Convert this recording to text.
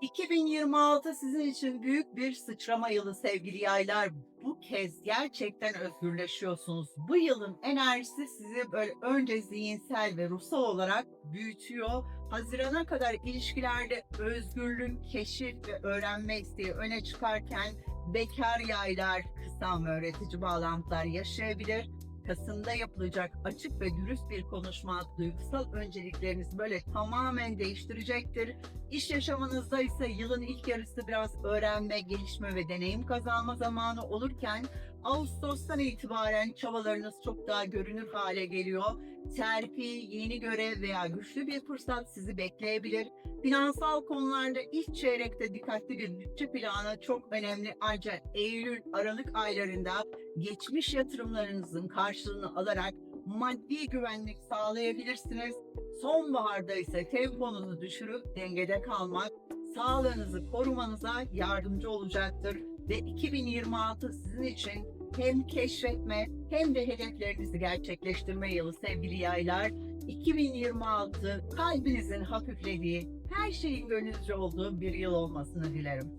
2026 sizin için büyük bir sıçrama yılı sevgili yaylar. Bu kez gerçekten özgürleşiyorsunuz. Bu yılın enerjisi sizi böyle önce zihinsel ve ruhsal olarak büyütüyor. Hazirana kadar ilişkilerde özgürlük, keşif ve öğrenme isteği öne çıkarken bekar yaylar kısa öğretici bağlantılar yaşayabilir. Kasım'da yapılacak açık ve dürüst bir konuşma duygusal önceliklerinizi böyle tamamen değiştirecektir. İş yaşamınızda ise yılın ilk yarısı biraz öğrenme, gelişme ve deneyim kazanma zamanı olurken Ağustos'tan itibaren çabalarınız çok daha görünür hale geliyor. Terfi, yeni görev veya güçlü bir fırsat sizi bekleyebilir. Finansal konularda ilk çeyrekte dikkatli bir bütçe planı çok önemli. Ancak Eylül, Aralık aylarında geçmiş yatırımlarınızın karşılığını alarak maddi güvenlik sağlayabilirsiniz. Sonbaharda ise temponuzu düşürüp dengede kalmak sağlığınızı korumanıza yardımcı olacaktır ve 2026 sizin için hem keşfetme hem de hedeflerinizi gerçekleştirme yılı sevgili yaylar. 2026 kalbinizin hafiflediği, her şeyin gönlünüzce olduğu bir yıl olmasını dilerim.